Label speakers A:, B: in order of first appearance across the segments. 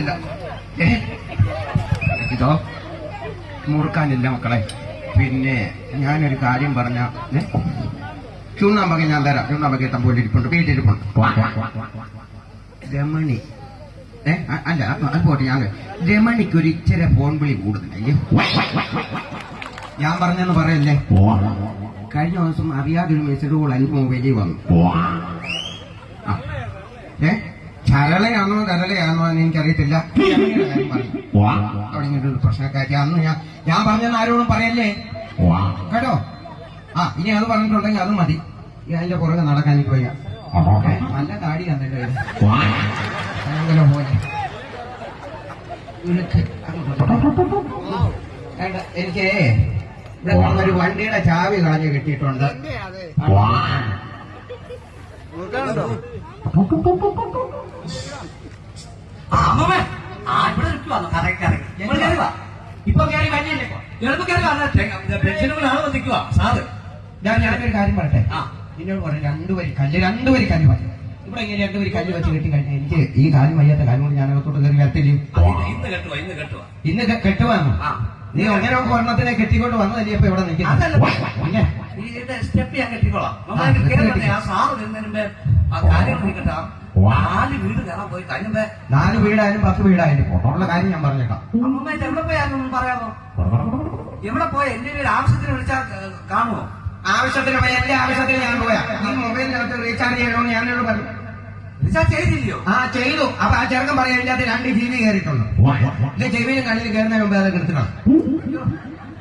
A: ഇല്ല? ഇതോ. മുറുക്കാനില്ല മക്കളെ. പിന്നെ ഞാനൊരു കാര്യം പറഞ്ഞ ചുണ്ണാമ്പക ഞാൻ തരാം. ചുണ്ണാമ്പക ഇഷ്ടം പോലെ ഇരിപ്പുണ്ട് വീട്ടിരിപ്പുണ്ട് രമണി. ഏ അല്ല അത് പോട്ടെ ഞാൻ രമണിക്ക് ഒരു ഇച്ചിരി ഫോൺ വിളി കൂടുതലല്ലേ ഞാൻ പറഞ്ഞെന്ന് പറയല്ലേ? കഴിഞ്ഞ ദിവസം അറിയാതൊരു മെസ്സേജ് കോൾ എനിക്ക് മൊബൈലിൽ വന്നു. ഏ? ചരളയാണോ കരളയാണോ എന്ന് എനിക്കറിയത്തില്ല. അവിടെ ഇങ്ങനെ ഒരു പ്രശ്നക്കാരി അന്ന് ഞാൻ ഞാൻ പറഞ്ഞെന്ന് ആരോടും പറയല്ലേ? കേട്ടോ? ആ ഇനി അത് പറഞ്ഞിട്ടുണ്ടെങ്കിൽ അത് മതി. അതിന്റെ പുറകെ നടക്കാൻ എനിക്ക് വയ്യ. നല്ല താടി കണ്ടിട്ട് ഭയങ്കര പോലെ എനിക്ക് ഇവിടെ ഒരു വണ്ടിയുടെ ചാവി കളഞ്ഞ് കിട്ടിയിട്ടുണ്ട്.
B: അമ്മമ്മേ ആ ഇവിടെ നിൽക്കുവാന്നോ കറങ്ങി കറങ്ങി. ഞങ്ങൾ കയറി വാ.
A: ഇപ്പൊ കയറി ഇപ്പൊ?
B: എളുപ്പം കയറി വന്ന പെൻഷനുകളാണ് വന്നിക്കുക സാറ്.
A: ഞാൻ ഞാനൊരു കാര്യം പറയട്ടെ. നിന്നോട് പറഞ്ഞു രണ്ടുപേരി കല്ല് രണ്ടുപേരി കല്ല് പറഞ്ഞു ഇവിടെ ഇങ്ങനെ രണ്ടുപേരി കല്ല് വെച്ച് കെട്ടി കഴിഞ്ഞാൽ എനിക്ക് ഈ കാര്യം വയ്യാത്ത കാര്യം കൊണ്ട് ഞാൻ അകത്തോട്ട് കയറി വരത്തില്ലേ.
B: ഇന്ന് കെട്ടുവാ ഇന്ന് കെട്ടുവാ.
A: ഇന്ന് നീ അങ്ങനെ ഒരെണ്ണത്തിനെ കെട്ടിക്കൊണ്ട് വന്നതല്ലേ ഇപ്പൊ ഇവിടെ
B: നിൽക്കുന്നത് സ്റ്റെപ്പ് ഞാൻ കെട്ടിക്കോളാം. സാറ് നിന്നതിന് ആ കാര്യം കെട്ടാ. നാല് വീട് കയറാൻ പോയി. കഴിഞ്ഞ
A: നാല് വീടായാലും പത്ത് വീടായാലും പൊട്ടമുള്ള കാര്യം ഞാൻ പറഞ്ഞേക്കാം.
B: അമ്മമ്മ ഇത് എവിടെ പോയാലും പറയാമോ? എവിടെ പോയ? എന്റെ ഒരു ആവശ്യത്തിന് വിളിച്ചാൽ കാണുമോ
A: ആവശ്യത്തിന് പോയി. എന്റെ ആവശ്യത്തിന് ഞാൻ പോയാ. ഈ മൊബൈലിനകത്ത് റീചാർജ് ചെയ്യണമെന്ന് ഞാനോട് പറഞ്ഞു.
B: ചെയ്തില്ലയോ?
A: ആ ചെയ്തു. അപ്പൊ ആ ചെറുക്കൻ പറയാം എന്റെ അത് രണ്ട് ജി ബി കയറിയിട്ടുണ്ട് എന്റെ ചെവിയിലും കണ്ണിൽ കയറുന്ന മുമ്പ് അത് എടുത്തിട്ടാണ്.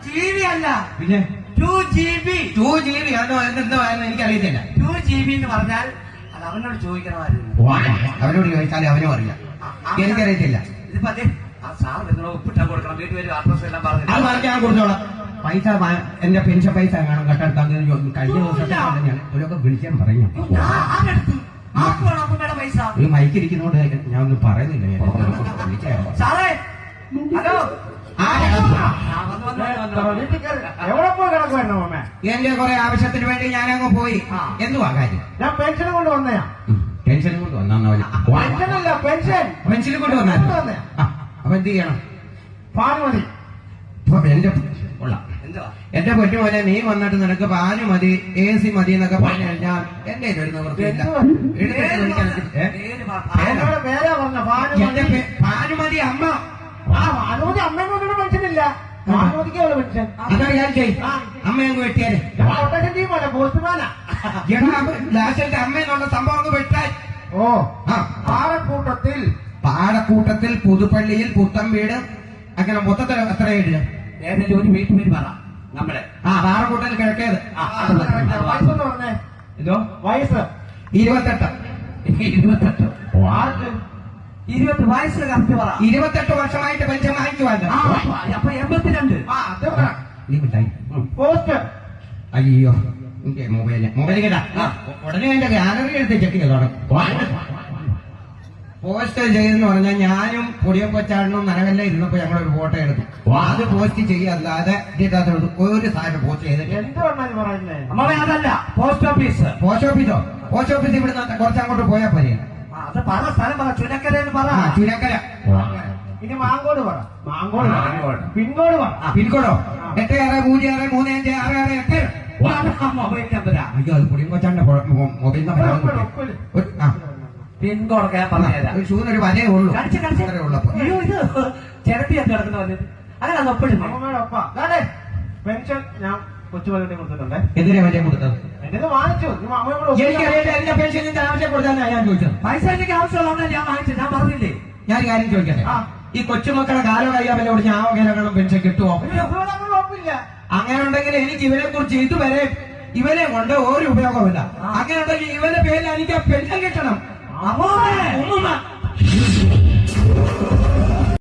B: ജി ബി അല്ല.
A: പിന്നെ?
B: Two G B
A: two G B അതോ എന്തോ ആയിരുന്നു എനിക്കറിയത്തില്ല.
B: ടു ജി ബി എന്ന് പറഞ്ഞാൽ അവനോട് ചോദിക്കണമായിരുന്നു
A: അവരോട് ചോദിച്ചാലേ അവനും അറിയാം. എനിക്കറിയത്തില്ല.
B: ഇതിപ്പോ അതെ ആ സാർ കൊടുക്കണം. വീട്ടിൽ വരും അഡ്രസ് എല്ലാം
A: അത്
B: പറഞ്ഞു
A: പറഞ്ഞ് ഞാൻ കൊടുത്തോളാം. പൈസ എന്റെ പെൻഷൻ പൈസ കാണും കട്ടെടുത്താന്ന് കഴിഞ്ഞ ദിവസത്തെ ഞാൻ ഇവരൊക്കെ വിളിക്കാൻ
B: പൈസ?
A: ഒരു മൈക്കിരിക്കുന്നോണ്ട് ഞാൻ ഒന്നും പറയുന്നില്ല. വിളിച്ചേ
B: ഹലോ
A: ആ,
B: ആ, വന്നു, വന്നു, വന്നു, വന്നു.
C: എവിടെ പോയി കിടക്കുവായിരുന്നു അമ്മ
A: എന്റെ കുറെ ആവശ്യത്തിന് വേണ്ടി ഞാൻ ഞാനങ്ങ് പോയി.
B: ആ.
A: എന്തുവാ കാര്യം?
C: ഞാൻ പെൻഷൻ കൊണ്ട് വന്നയാ.
A: പെൻഷൻ കൊണ്ട്
C: വന്നല്ല പെൻഷൻ.
A: പെൻഷൻ കൊണ്ട് വന്നാ?
C: കൊണ്ട്
A: അപ്പൊ എന്ത് ചെയ്യണം?
C: പാൽ മതി
A: എന്റെ എന്റെ പൊറ്റ പോലെ നീ വന്നിട്ട് നിനക്ക് പാൽ മതി എ സി മതി എന്നൊക്കെ പറഞ്ഞു കഴിഞ്ഞാൽ എന്റെ ഒരു നിവൃത്തിയില്ല. പാൽ
C: മതി
A: പേ- പാൽ മതി അമ്മ.
C: ആ പാലുമതി അമ്മയെ കൊണ്ടൊരു പെൻഷനില്ല പാലുമതിക്ക് അവൾ പെൻഷൻ
A: അതാ ഞാൻ ചെയ്. അമ്മ അങ്ങ് വെട്ടിയാൽ
C: ഞാൻ കൊട്ടേഷൻ ടീമല്ല പോസ്റ്റ്മാനാ
A: എടാ ലാസ്റ്റത്തെ അമ്മ എന്നുള്ള സംഭവം അങ്ങ് വെട്ടാൻ.
C: ഓ.
A: ആ.
C: പാറക്കൂട്ടത്തിൽ.
A: പാടക്കൂട്ടത്തിൽ പുതുപ്പള്ളിയിൽ പുത്തം വീട്. അങ്ങനെ മൊത്തത്തിൽ എത്ര
B: ഏതെങ്കിലും ഒരു വീട്ടു പേര് പറ നമ്മുടെ
A: ആ പാറക്കൂട്ടൽ കിഴക്കേത്?
C: വയസ്സ്.
A: ഇരുപത്തെട്ട്.
B: ഇരുപത്തെട്ട്.
C: ആർക്ക്?
B: ഇരുപത്തി വയസ്സ് കറക്റ്റ് പറ.
A: ഇരുപത്തെട്ട് വർഷമായിട്ട് വാങ്ങിക്കുവാല്ലോ
B: ആ, അപ്പൊ എൺപത്തിരണ്ട്.
C: പോസ്റ്റ്
A: അയ്യോ എനിക്ക് മൊബൈൽ. മൊബൈൽ കേട്ടാ ഉടനെ എന്റെ ഗാലറി എടുത്ത് ചെക്ക് ചെയ്തോടെ പോസ്റ്റ് ചെയ്തെന്ന് പറഞ്ഞാൽ ഞാനും പൊടിയും കൊച്ചാടനും നനവെല്ലാം ഇരുന്നപ്പോ ഞങ്ങളൊരു ഫോട്ടോ എടുത്തു. അത് പോസ്റ്റ് ചെയ്യല്ലാതെ ഇതിനകത്ത് ഒരു സാധനം പോസ്റ്റ് ചെയ്തിട്ട്
B: അതല്ല പോസ്റ്റ് ഓഫീസ്.
A: പോസ്റ്റ് ഓഫീസോ? പോസ്റ്റ് ഓഫീസ് ഇവിടുന്ന് കുറച്ചങ്ങോട്ട് പോയാൽ പോരെ.
B: അത് പറ സ്ഥലം പറ ചുനക്കര എന്ന് പറ.
A: ചുനക്കര.
C: ഇനി മാങ്കോട് പറ. മാങ്കോട് മാങ്ങോട്.
B: മാങ്കോട്.
C: പിൻകോട് പറ
A: പിൻകോടോ. എട്ട് ആറ് പൂജ്യം ആറ് മൂന്ന് അഞ്ച് ആറ് ആറ് എട്ട്.
B: മൊബൈൽ നമ്പരാ.
A: അയ്യോ അത് പൊടിയും മൊബൈൽ നമ്പർ
B: പിൻകോഡൊക്കെ ഞാൻ പറഞ്ഞുതരാം.
A: ഒരു ഷൂന്നൊരു വരേ ഉള്ളൂ.
B: കാണിച്ച്.
A: അത്രേ ഉള്ളപ്പോ
B: അയ്യോ ഇത് അത് കിടക്കുന്ന വന്നത് അങ്ങനെ അത് ഒപ്പിടുന്നു
C: പെൻഷൻ ഞാൻ കൊച്ചുമകന്റെ കൊടുത്തിട്ടുണ്ട്.
A: എതിരെ വലിയ കൊടുത്തത്.
C: ഇത് വാങ്ങിച്ചു.
A: എനിക്കറിയില്ല എന്റെ ആവശ്യം കൊടുത്താൽ ഞാൻ ചോദിച്ചത്.
B: പൈസ എനിക്ക് ആവശ്യമുള്ളതുകൊണ്ട് ഞാൻ വാങ്ങിച്ചു ഞാൻ പറഞ്ഞില്ലേ?
A: ഞാൻ കാര്യം ചോദിക്കട്ടെ? ഈ കൊച്ചുമക്കളെ കാലോ കയ്യാമല്ലോട് ഞാൻ വകയിലും പെൻഷൻ കിട്ടുമോ അങ്ങനെ ഉണ്ടെങ്കിൽ എനിക്ക് ഇവരെ കുറിച്ച് ഇതുവരെ ഇവരെ കൊണ്ട് ഒരു ഉപയോഗമില്ല അങ്ങനെ ഉണ്ടെങ്കിൽ ഇവന്റെ പേരിൽ എനിക്ക് പെൻഷൻ കിട്ടണം. ഉമ്മുമ്മ.